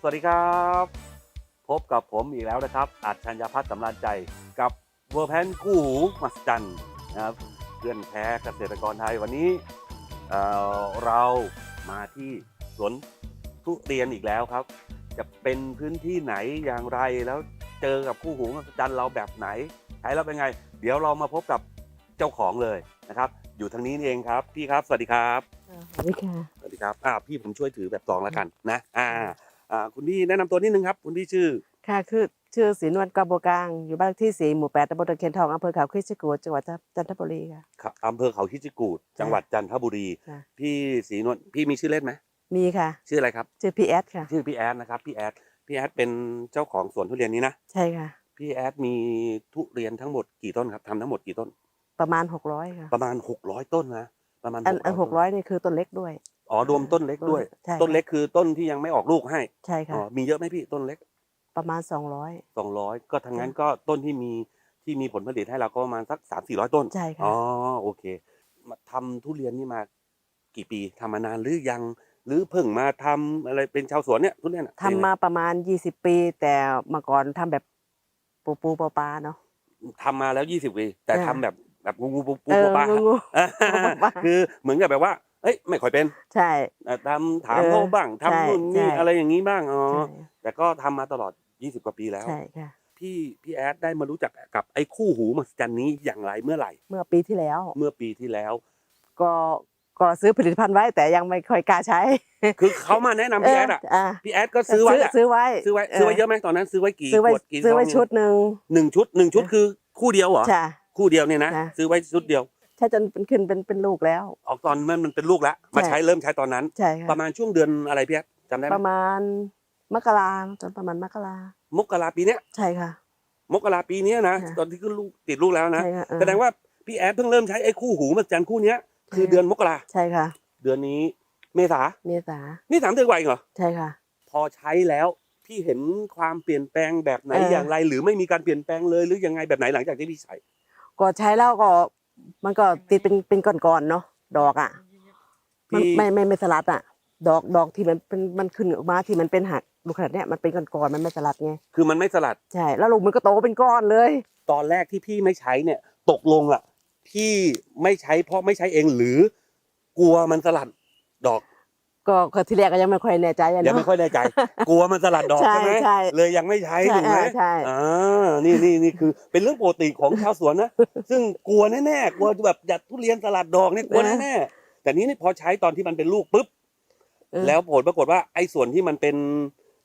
สวัสดีครับ พบกับผมอีกแล้วนะครับอัจฉริยพัฒน์สำราญใจกับเวอร์แพนคู่หูมัสจันนะครับเพื่อนแท้เกษตรกรไทยวันนี้เอ่อเรามาที่สวนทุเรียนอีกแล้วครับ จะเป็นพื้นที่ไหนอย่างไรแล้วเจอกับคู่หูมัสจันเราแบบไหนใช้แล้วเป็นไง เดี๋ยวเรามาพบกับเจ้าของเลยนะครับ อยู่ทางนี้นี่เองครับพี่ครับ สวัสดีครับสวัสดีค่ะสวัสดีครับอ่าพี่ผมช่วยถือแบบซองแล้วกันนะ อ่าอ่า คุณพี่แนะนำตัวนิดนึงครับ คุณพี่ชื่อ ค่ะคือชื่อศรีนวลกาโบวกลางอยู่บ้านเลขที่สี่หมู่แปดตำบลตะเคียนทองอำเภอเขาคิชกูดจังหวัดจันทบุรีค่ะครับอำเภอเขาคิดจกูดจังหวัดจันทบุรีค่ะพี่ศรีนวลพี่มีชื่อเล่นไหมมีค่ะ ชื่ออะไรครับ ชื่อพีแอดค่ะ ชื่อพี่แอดนะครับพี่แอดพี่แอดเป็นเจ้าของสวนทุเรียนนี้นะใช่ค่ะ พี่แอดมีทุเรียนทั้งหมดกี่ต้นครับทำทั้งหมดกี่ต้น ประมาณหกร้อยค่ะประมาณ600ต้นนะประมาณอันอันหกต้ร้อยนี่คือต้นเล็กด้วย อ๋อรวมต้นเล็กด้วย ใช่ต้นเล็กคือต้นที่ยังไม่ออกลูกให้ใช่อ๋ค่ะอมีเยอะไหมพี่ต้นเล็กประมาณสองร้อย200ก็ทั้งนั้นก็ต้นที่มีที่มีผลผลิตให้เราก็ประมาณสัก3 400ต้น ใช่ค่ะ อ๋อโอเค มาทำทุเรียนนี่มากี่ปีทำมานานหรือยัง หรือเพิ่งมาทำอะไรเป็นชาวสวนเนี่ยทุเรียนอะทำมาประมาณยี่สิบปี แต่เมื่อก่อนทำแบบปูปูปลาปลาเนาะ ทำมาแล้วยี่สิบปี แต่อ่า ทำแบบแบบงูงูปูปูเออปลางูงูอ่าปลา คือเหมือนกับแบบว่า เอ้ยไม่ค่อยเป็นใช่อ่าทำถามเออเขาบ้างทำใช่นู่นนี่ใช่ อะไรอย่างนี้บ้างอ๋อใช่แต่ก็ทำมาตลอดยี่สิบกว่าปีแล้ว ใช่ค่ะ พี่พี่แอดได้มารู้จักกับไอ้คู่หูมหัศจรรย์นี้อย่างไรเมื่อไหร่ เมื่อปีที่แล้ว เมื่อปีที่แล้ว ก็ก็ซื้อผลิตภัณฑ์ไว้แต่ยังไม่ค่อยกล้าใช้คือเขามาแนะนำพี่แอดอะเอ่าพี่แอดก็ซื้อไว้อะซื้อไว้ซื้อไว้ซื้อไว้เยอะไหมตอนนั้นซื้อไว้กี่ซื้อไว้ขวดกี่ซื้อไว้ซงชุดหนึ่ง หนึ่งชุดหนึ่งชุดคือคู่เดียวเหรอ ใช่ คู่เดียวเนี่ยนะ ค่ะ ซื้อไว้ชุดเดียว ใช่จนเป็นขึ้นเป็นเป็นลูกแล้ว ออกตอนมันมันเป็นลูกแล้วมาใช่ใช้เริ่มใช้ตอนนั้น ใช่ปค่ะระมาณช่วงเดือนอะไรพี่แอดจำได้ไหปมระมาณมกราจนประมาณมกรามกราปีเนี้ยใช่ค่ะ มกราปีเนี้ยนะค่ะตอนที่ขึ้นลูกติดลูกแล้วนะใช่ค่ะเออแสดงว่าพี่แอดเพิ่งเริ่มใช้ไอ้คู่หูมาจันคู่เนี้ยคือเดือนมกราใช่ค่ะ เดือนนี้เมษาเมษานี่สามเดือนกว่าเองเหรอใช่ค่ะ พอใช้แล้วพี่เห็นความเปลี่ยนแปลงแบบไหนเออออย่างไร หรือไม่มีการเปลี่ยนแปลงเลยหรือยังไงแบบไหนหลังจากที่พี่ใช้ก็ใช้แล้วก็ มันก็ติดเป็นเป็นก้อนๆเนาะดอกอะมันพี่ไม่ไม่ไม่สลัดอะ ดอกดอกที่มันเป็นมันขึ้นออกมาที่มันเป็นหักลูกขนาดเนี้ยมันเป็นก้อนๆมันไม่สลัดไงคือมันไม่สลัด ใช่ แล้วลูกมันก็โตเป็นก้อนเลย ตอนแรกที่พี่ไม่ใช้เนี่ย ตกลงอะพี่ไม่ใช้เพราะไม่ใช้เองหรือกลัวมันสลัดดอก ก็ก็ที่แรกก็ยังไม่ค่อยแน่ใจอะยังเนาะ ไม่ค่อยแน่ใจ กลัวมันสลัดดอกใช่ใช่ไหมใช่เลยยังไม่ใช้ใช่ถูกไหมอ่าใช่ อ่านี่นี่นี่คือเป็นเรื่องปกติของชาวสวนนะซึ่งกลัวแน่ๆกลัวแบบอยากทุเรียนสลัดดอกเนี่ยกลัวแน่ๆแต่นี้นี่พอใช้ตอนที่มันเป็นลูกปุ๊บเออแล้วผลปรากฏว่าไอ้ส่วนที่มันเป็น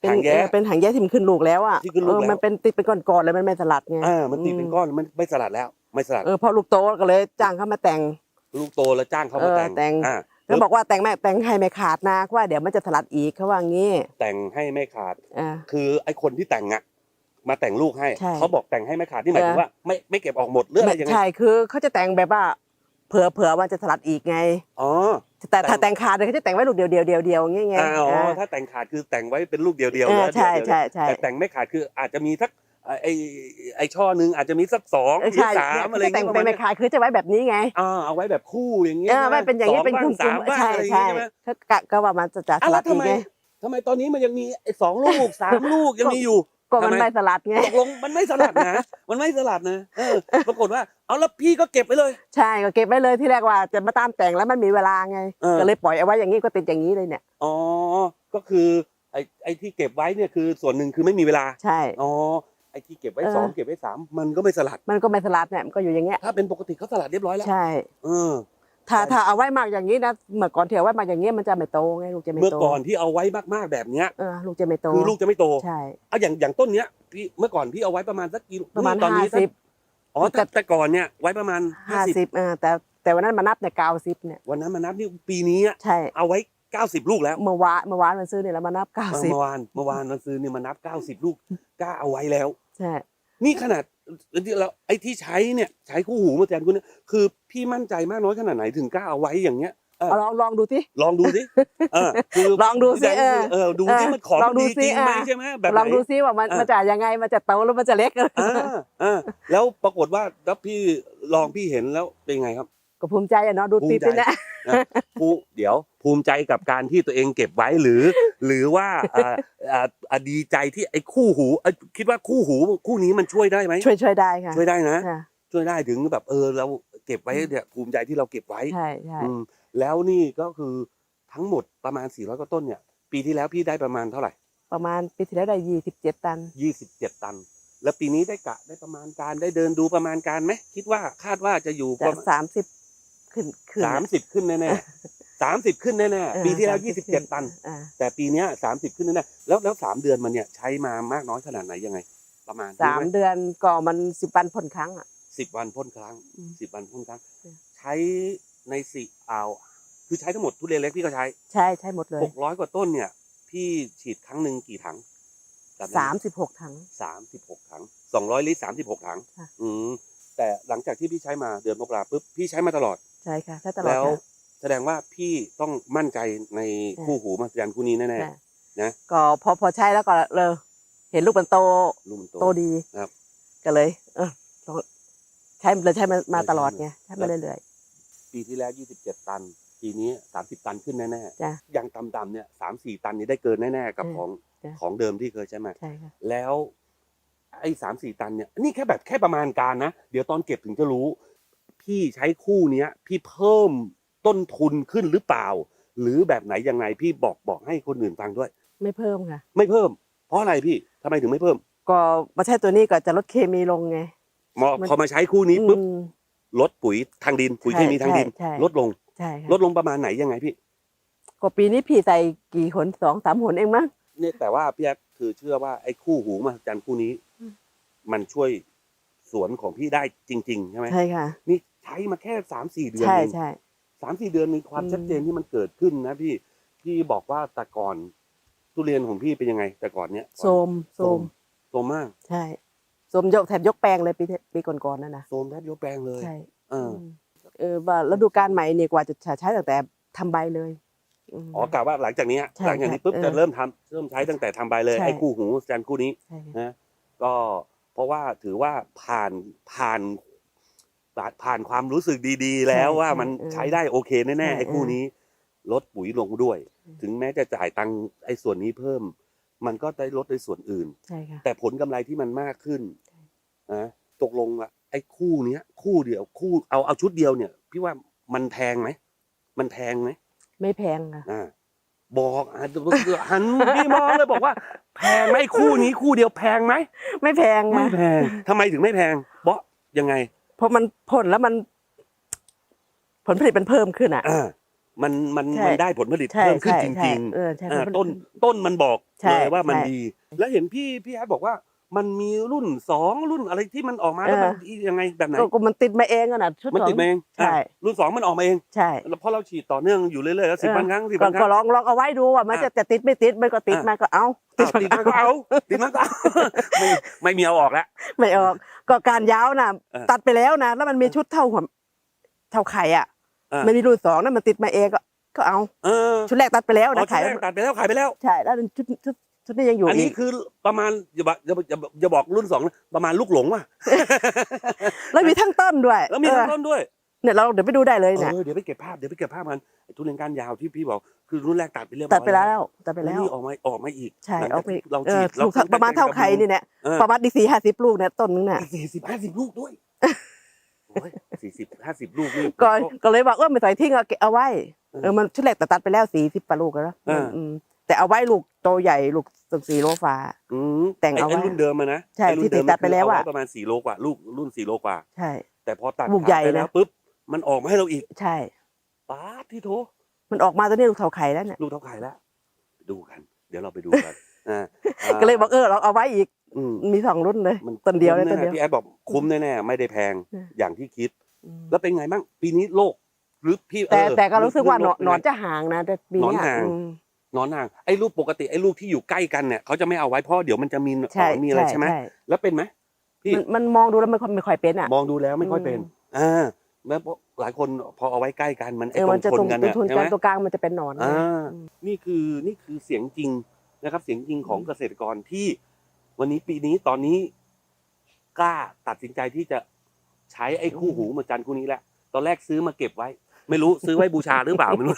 เป็นหางเอแย้อเป็นหางแย้ที่มันขึ้นลูกแล้วอะที่ขึ้นลูกเออแล้ว มันเป็นติดเป็นก้อนๆเลยมันไม่สลัดไงอ่ามันติดเป็นก้อนมันไม่สลัดแล้ว ไม่สลัดเออพอลูกโตก็เลยจ้างเขามาแต่ง ลูกโตแล้วจ้างเขามาเออแต่งแต่ง อ่า แล้วบอกว่าแต่งไม่แต่งให้ไม่ขาดนะเพราะว่าเดี๋ยวมันจะสลัดอีกเขาว่างี้แต่งให้ไม่ขาด อ่า คือไอ้คนที่แต่งอะมาแต่งลูกให้ใช่เขาบอกแต่งให้ไม่ขาดที่หมายถึงเออ ว่าไม่ไม่เก็บออกหมดหรืออะไรไม่ยังไงใช่คือเขาจะแต่งแบบว่า เผื่อเผื่อมันจะสลัดอีกไง อ๋อ แต่ถ้าแต่งขาดเลยเขาจะแต่งไว้ลูกเดียวเดียวเดียวเดียวอย่างเงี้ยไง อ่าอ๋ออ่าถ้าแต่งขาดคือแต่งไว้เป็นลูกเดียวเดียวเออแล้วใช่เดียวๆใช่ใช่แต่แต่งไม่ขาดคืออาจจะมีสัก ไอ้ไอ้ช่อหนึ่งอาจจะมีสักสองหเออรือใช่สามอะไรจะแต่เงี้งยไปไม่ขาดคือจะไว้แบบนี้ไงอ่าเอาไว้แบบคู่อย่างเงี้ยเออไว้เป็นอย่างนี้สเป็นบ้กลุ่สามมบ้างๆใช่อะไรอย่างใช่เงี้ยใช่ไหมเขากะก็ว่ามันจะจะสอะแล้ลัวดทำอีกไมไงทำไมตอนนี้มันยังมีไอ้สองลูกสามลูกยังมีอยู่ ก็มันทำไม ไม่สลัดไงตกลงมันไม่สลัดนะ มันไม่สลัดนะเออปรากฏว่าเอาแล้วพี่ก็เก็บไว้เลย ใช่ก็เก็บไว้เลยที่แรกว่าจะมาตามแต่งแล้วมันมีเวลาไงเออ ก็เลยปล่อยเอาไว้อย่างนี้ก็ติดอย่างนี้เลยเนี่ย อ๋อ ก็คือไอ้ไอ้ที่เก็บไว้เนี่ยคือส่วนหนึ่งคือไม่มีเวลา ใช่ อ๋อไอ้ที่เก็บไว้เออ สองเก็บไว้สามมันก็ไม่สลัด มันก็ไม่สลัดเนี่ยมันก็อยู่อย่างเงี้ยถ้าเป็นปกติเขาสลัดเรียบร้อยแล้วใช่ เออ ถ้าใช่ ถ้าเอาไว้มากอย่างนี้นะเมื่อก่อนที่เอาไว้มากอย่างนี้มันจะไม่โตไงลูกจะไม่เมื่อโตก่อนที่เอาไว้มากๆแบบเนี้ย เออลูกจะไม่โตคือลูกจะไม่โตใช่ เอาอย่างอย่างต้นเนี้ยพี่เมื่อก่อนพี่เอาไว้ประมาณสักกี่ประมาณตอนห้านี้สักสิบ อ๋อแต่แต่ก่อนเนี่ยไว้ประมาณห้าห้าสิบสิบเออแต่แต่วันนั้นมานับเนี่ยเก้าสิบเนี่ยวันนั้นมานับนี่ปีนี้อะใช่เอาไว้ เก้าสิบลูกแล้วเมื่อวานเมื่อวานมันซื้อเนี่ยแล้วมานับเก้าเออสิบเมื่อวานเมื่อวานมันซื้อเนี่ยมานับเก้าสิบลูกกล้าเอาไว้แล้วใช่นี่ขนาดที่เราไอ้ที่ใช้เนี่ยใช้คู่หูมาแทนคุณเนี่ยคือพี่มั่นใจมากน้อยขนาดไหนถึงกล้าเอาไว้อย่างเงี้ยเออเอาลองลองดูสิลองดูสิเออคือลองดูสิพี่แดงคือเออดูสิเออมันของลองดูดีสิจริงไหมอะใช่ไหมแบบไหนลองดูซิว่ามันเออมันจะยังไงมันจะโตแล้วมันจะเล็กอ่าอ่าแล้วปรากฏว่าแล้วพี่ลองพี่เห็นแล้วเป็นไงครับ ก็ภูมิใจอะเนาะดูภูมิติดใจนี่นะเนะผู้เดี๋ยวภูมิใจกับการที่ตัวเองเก็บไว้หรือ หรือว่าเอ่อเอ่อเอ่อดีใจที่ไอ้คู่หูเอ้ยคิดว่าคู่หูคู่นี้มันช่วยได้ไหมช่วยช่วยได้ค่ะช่วยได้นะ ค่ะ ช่วยได้ถึงแบบเออเราเก็บไว้เนี่ยภูมิใจที่เราเก็บไว้ใช่ใช่อืมแล้วนี่ก็คือทั้งหมดประมาณ 400กว่าต้นเนี่ย ปีที่แล้วพี่ได้ประมาณเท่าไหร่ ประมาณปีที่แล้วได้ยี่สิบเจ็ดตัน 27 ตัน แล้วปีนี้ได้กะได้ประมาณการได้เดินดูประมาณการไหมคิดว่าคาดว่าจะอยู่ปจากระมาณสามสิบ ขึ้นขึ้น สามสิบขึ้นแน่ๆสามสิบขึ้นแน่เออๆปีที่แล้ว30ยี่สิบเจ็ดตัน อ่าแต่ปีเนี้ยสามสิบขึ้นแน่ๆแล้วแล้วสามเดือนมันเนี่ยใช้มามากน้อยขนาดไหนยังไง ประมาณสามเดือนก็มันสิบวันผลครั้งอะ สิบวันพ่นครั้งอืมสิบวันพ่นครั้ง อืม ใช้ในสี่อ่าวคือใช้ทั้งหมดทุเรียนเล็กพี่ก็ใช้ใช่ใช่หมดเลยหกร้อยกว่าต้นเนี่ย พี่ฉีดครั้งหนึ่งกี่ถังจำได้ไห สามสิบหกถัง สามสิบหกถังสองร้อยลิตรสามสิบหกถังค่ะ อืมแต่หลังจากที่พี่ใช้มาเดือนมกราปุ๊บพี่ใช้มาตลอด ใช่ค่ะใช่ตลอดแล้วค่ะ แสดงว่าพี่ต้องมั่นใจในค่ะคู่หูมาสจันคู่นี้แน่ค่ะนะก็พอพอใช้แล้วก็เลยเห็นลูกมันโตๆลูกมันโต โตดีครับ ก็เลย เออลองใช้เลยใช้มามาตลอดไงใช้มาแล้วเรื่อย ปีที่แล้วยี่สิบเจ็ดตัน ปีนี้สามสิบตันขึ้นแน่จ้ะๆอย่างต่ำๆเนี่ยสามสี่ตันนี้ได้เกินแน่ๆกับจ้ะของจ้ะ ของเดิมที่เคยใช้มา ๆใช่ค่ะ แล้วไอ้สามสี่ตันเนี่ย นี่แค่แบบแค่ประมาณการนะ เดี๋ยวตอนเก็บถึงจะรู้ พี่ใช้คู่เนี้ย พี่เพิ่มต้นทุนขึ้นหรือเปล่า หรือแบบไหนยังไงพี่บอกบอกให้คนอื่นฟังด้วย ไม่เพิ่มค่ะ ไม่เพิ่ม เพราะอะไรพี่ทำไมถึงไม่เพิ่มก็มาใช้ตัวนี้ก็จะลดเคมีลงไงมอมันพอมาใช้คู่นี้ปุ๊บอืม ลดปุ๋ยทางดินปุ๋ยใช่เคมีทางดิน ใช่ใช่ ลดลง ใช่ค่ะลดลงประมาณไหนยังไงพี่ ก็ปีนี้พี่ใส่กี่หนสองสามหนเองมั้ง เนี่ยแต่ว่าพี่แอ๊กคือเชื่อว่าไอ้คู่หูมหัศจรรย์คู่นี้ อืม มันช่วยสวนของพี่ได้จริง ๆ ใช่ไหมใช่ค่ะ นี่ใช้มาแค่สามสี่เดือนใช่เอง ใช่ สามสี่เดือนมีความอืม ชัดเจนที่มันเกิดขึ้นนะพี่พี่บอกว่าแต่ก่อนทุเรียนของพี่เป็นยังไง แต่ก่อนเนี้ยโซมโซมโซมมากใช่โซมยกแถบยกแปลงเลยปีที่ปีก่อนๆนั่นนะโซมแทบยกแปลงเลยใช่เออมเออว่าฤดูกาลใหม่เนี่ยกว่าจะใช้ตั้งแต่ทำใบเลยม อ๋อกะว่าหลังจากเนี้ยใช่หลังจากนี้ปุ๊บเออจะเริ่มทำเริ่มใช้ตั้งแต่ทำใบเลยใช่ ไอ้คู่หูมหัศจรรย์คู่นี้ใช่ค่ะนะก็เพราะว่าถือว่าผ่านผ่าน ผ่านผ่านความรู้สึกดีๆ แล้วว่ามันใช้ได้โอเคแน่ๆไอ้คู่นี้ ลดปุ๋ยลงด้วย ถึงแม้จะจ่ายตังค์ไอ้ส่วนนี้เพิ่ม มันก็ได้ลดในส่วนอื่น ใช่ค่ะแต่ผลกำไรที่มันมากขึ้นใช่นะตกลงอะไอ้คู่เนี้ย คู่เดียวคู่เอาเอาชุดเดียวเนี่ย พี่ว่ามันแพงไหมมันแพงไหมไม่แพงค่ะอ่าบอกอะหันพี่มองเลยบอกว่า แพงไหมคู่นี้คู่เดียวแพงไหมไม่แพงไม่ค่ะแพงทำไมถึงไม่แพงเพราะยังไง เพราะมันผลแล้วมัน ผลผลิตมันเพิ่มขึ้นอะ อ่ามันมันใช่มันได้ผลผลิตใช่เพิ่มขึ้นใช่จใช่ริงเออใช่ๆอ่าผลผลิต้นต้นมันบอกใช่เลยว่ามันใช่ ดี แล้วเห็นพี่พี่แอดบอกว่า มันมีรุ่นสองรุ่นอะไรที่มันออกมาแล้วมันเออดียังไงแบบไหนก็ก็มันติดมาเองอะนะชุดมันสองติดมาเองใช่อะรุ่นสองมันออกมาเองใช่แล้วเพราะเราฉีดต่อเนื่องอยู่เรื่อยๆแล้วสิบเออวันครั้งสิบก็วันคก็รั้งลองลองเอาไว้ดูว่ามันอะจะจะติดไม่ติดมันก็ติดอะมาก็เอาอ้าวติดมันก็เอาติดมันก็เอาไม่ไม่มีเอาออกแล้วไม่ออก ก็การยาวน่ะเออตัดไปแล้วนะแล้วมันมีชุดเท่าหัวเท่าไข่อะอะมันมีรุ่นสองนั่นมันติดมาเองก็ก็เอาเออชุดแรกตัดไปแล้วอ๋อนะชุดขายแรกตัดไปแล้วขายไปแล้วใช่แล้วชุดชุด ชุดนี้ยังอยู่อันนี้อีกคือประมาณอย่าบอกอย่าอย่าอย่าบอกรุ่นสองนะประมาณลูกหลงว่ะแล้วมีทั้งต้นด้วยแล้วมีทั้งเออต้นด้วยเนี่ยเราเดี๋ยวไปดูได้เลยเอเนี่ยอเดี๋ยวไปเก็บภาพเดี๋ยวไปเก็บภาพมันไอ้ทุเรียนก้านยาวที่พี่บอกคือรุ่นแรกตัดไปเรียบร้อยตัดไปแล้วตัดไปแล้ว นี่ออกมาออกมาอีกใช่หลังเอาจากไปที่เราเอฉีอดเราถูกประมาณเท่าไข่นี่เนี่ยเออ ประมาณดีสี่ห้าสิบลูกเนี่ยต้นนึงเนี่ยสี่สิบห้าสิบลูกด้วยโอ้ยสี่สิบห้าสิบลูกนี่ ก็ก็เลยบอกเออไม่ใส่ทิ้งเอาเก็บเอาไว้เออเออมันชุดแรกแต่ตัดไปแล้วสี่สิบปลูกแล้วเอออื ม แต่เอาไว้ลูกโตใหญ่ลูกสิบสี่โลฟ้า อืมแต่งเอาไว้ไรุ่นเดิมอะนะใช่ไอ้รุ่นที่เดิมตัดไปแล้วอะคืเาประมาณสี่โลกว่าลูกรุ่นสี่โลกว่า ใช่ แต่พอตัดลูกใหญ่ขาดไปแล้วนะ ปุ๊บมันออกมาให้เราอีกใช่ ป๊าดที่โถมันออกมาตอนนี้ลูกเท่าไข่แล้วเนี่ยลูกเท่าไข่แล้วดูกัน เดี๋ยวเราไปดูกันอ่าก็เลยบอกเออเราเอาไว้อีกอืมมีสองรุ่นเลยมันต้นเดียวเลยคุ้ต้มนเดียวแๆพี่แอดบอกคุ้มแน่ๆไม่ได้แพงอืม อย่างที่คิด อืมแล้วเป็นไงบ้างปีนี้โลกหรือพี่แต่เออแต่ก็รู้สึกว่าหนอนเงหนอนโลกเป็ไงจะห่างนะแต่ปีเนี้ยหนอนห่าง อืม หนอนห่างไอ้ลูกปกติไอ้ลูกที่อยู่ใกล้กันเนี่ยเขาจะไม่เอาไว้เพราะเดี๋ยวมันจะมีหนใช่อนมีอะไรใช่ไหมแล้วเป็นไหมพี่มันมันมองดูแล้วไม่ค่อยไม่ค่อยเป็นอะมองดูแล้วไม่ค่อยเป็นอืมอ่าแล้วหลายคนพอเอาไว้ใกล้กันมันเอไอ้อตรมันงจะชตรนงกันเป็นเนี่ยทุนใช่กัไหนมตัวกลางมันจะเป็นหนอนอ่าอืมนี่คือนี่คือเสียงจริงนะครับ เสียงจริงของเกษตรกรที่ วันนี้ปีนี้ตอนนี้กล้าตัดสินใจที่จะใช้ไอ้คู่หูมาจันคู่นี้แหละตอนแรกซื้อมาเก็บไว้ ไม่รู้ซื้อไว้บูชาหรือเปล่าไม่รู้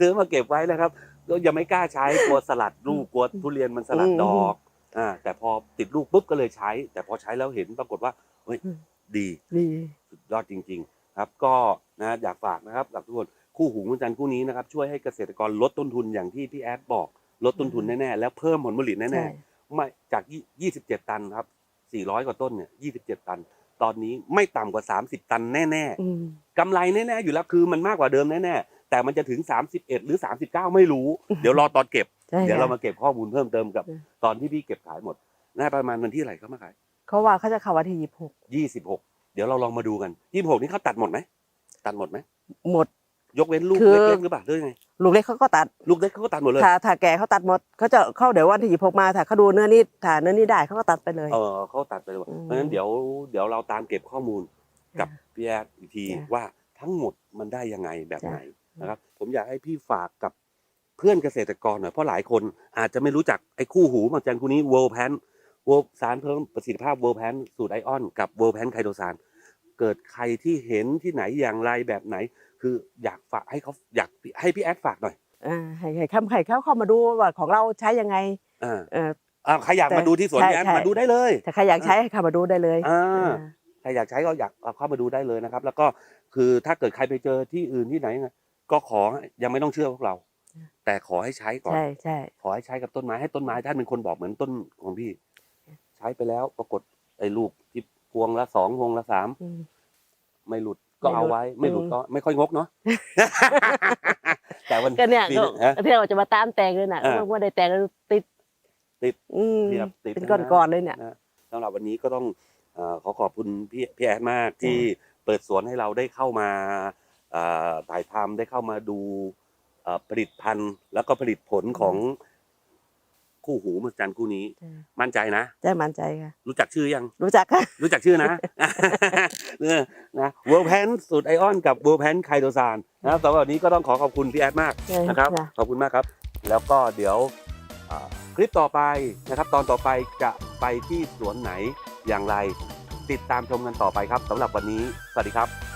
ซื้อมาเก็บไว้นะครับก็ยังไม่กล้าใช้กลัวสลัดลูกกลัวทุเรียนมันสลัดดอกอ่าแต่พอติดลูกปุ๊บก็เลยใช้ แต่พอใช้แล้วเห็นปรากฏว่าเฮ้ยอืมดีดีสุดยอดจริง ๆ ครับ ก็นะอยากฝากนะครับกับทุกคนคู่หูคุณจันทร์คู่นี้นะครับช่วยให้เกษตรกรลดต้นทุนอย่างที่พี่แอดบอก ลดต้นทุนแน่ๆแล้วเพิ่มผลผลิตใช่แน่ๆไม่จากยี่สิบเจ็ดตันครับสี่ร้อยกว่าต้นเนี่ยยี่สิบเจ็ดตัน ตอนนี้ไม่ต่ำกว่าสามสิบตันแน่ อืม ๆกำไรแน่ๆอยู่แล้วคือมันมากกว่าเดิมแน่ๆแต่มันจะถึงสามสิบเอ็ดหรือสามสิบเก้าไม่รู้ เดี๋ยวรอตอนเก็บ ใช่เดี๋ยวเราค่ะ มาเก็บข้อมูลเพิ่มเติมกับ อืม ตอนที่พี่เก็บขายหมดน่าประมาณวันที่อะไหรเขามาขาย เขาว่าเขาจะเข้าวันที่ยี่สิบหกยี่สิบหกเดี๋ยวเราลองมาดูกันยี่สิบหกนี่เขาตัดหมดไหมตัดหมดไหมหมด ยกเว้นลูกคือ เล็กๆหรือเปล่าหรือยังไง ลูกเล็กเขาก็ตัดลูกเล็กเขาก็ตัดหมดเลยถ้าถ้าแก่เขาตัดหมดเขาจะเข้าเดี๋ยววันที่ยี่สิบหกมาถ้าเขาดูเนื้อนี่ถ้าเนื้อนี่ได้เขาก็ตัดไปเลยเออเขาตัดไปเลยอืมเพราะฉะนั้นเดี๋ยวเดี๋ยวเราตามเก็บข้อมูลกับจ้ะพี่แอดอีกทีจ้ะว่าทั้งหมดมันได้ยังไงแบบจ้ะไหนนะครับ ผมอยากให้พี่ฝากกับเพื่อนเกษตรกรหน่อยเพราะหลายคนอาจจะไม่รู้จักไอ้คู่หูบางจันคู่นี้ World Pan World สารเพิ่มประสิทธิภาพ World Pan สูตรไอออนกับ World Pan ไคโตซานเกิดใครที่เห็นที่ไหนอย่างไรแบบไหน คืออยากฝากให้เขาอยากให้พี่แอดฝากหน่อยอ่าให้ให้คำให้เขาเข้ามาดูว่าของเราใช้ยังไงอ่าเออ อ่าใครอยากมาดูที่สวนใช่พี่แอดใช่ มาดูได้เลยถ้าใครอยากใช้ให้เข้ามาดูได้เลยอ่า อ่า ใครอยากใช้ก็อยากเอาเข้ามาดูได้เลยนะครับ แล้วก็คือถ้าเกิดใครไปเจอที่อื่นที่ไหนไงก็ขอยังไม่ต้องเชื่อพวกเราแต่ขอให้ใช้ก่อน ใช่ใช่ ขอให้ใช้กับต้นไม้ให้ต้นไม้ท่านเป็นคนบอกเหมือนต้นของพี่ ใช้ไปแล้วปรากฏไอ้ลูกที่พวงละสองพวงละสามอืม ไม่หลุด ก็ไม่หลุดเอาไว้ไม่หลุดอืมก็ไม่ค่อยงกเนาะแต่วันก็เนี่ยปีก็ฮะที่เราจะมาตามแตงเลยน่ะอ่าว่าได้แตงแล้วติดติดอืมเรียบติดเป็นนะก้อนๆเลยเนี่ยนะสำหรับวันนี้ก็ต้องเออขอขอบคุณพี่พี่แอดมากที่เปิดสวนให้เราได้เข้ามาเอ่อถ่ายทำได้เข้ามาดูเอ่อผลิตภัณฑ์แล้วก็ผลิตผลของ คู่หูมหัศจรรย์คู่นี้ มั่นใจนะใช่มั่นใจค่ะ รู้จักชื่อยัง รู้จักค่ะ รู้จักชื่อนะเออนะเวิร์ลแพนสูตรไอออนกับเวิร์ลแพนไคโดซานนะครับสำหรับวันนี้ก็ต้องขอขอบคุณพี่แอดมากใช่นะครับค่ะขอบคุณมากครับ แล้วก็เดี๋ยวอ่าคลิปต่อไปนะครับ ตอนต่อไปจะไปที่สวนไหนอย่างไร ติดตามชมกันต่อไปครับสำหรับวันนี้ สวัสดีครับ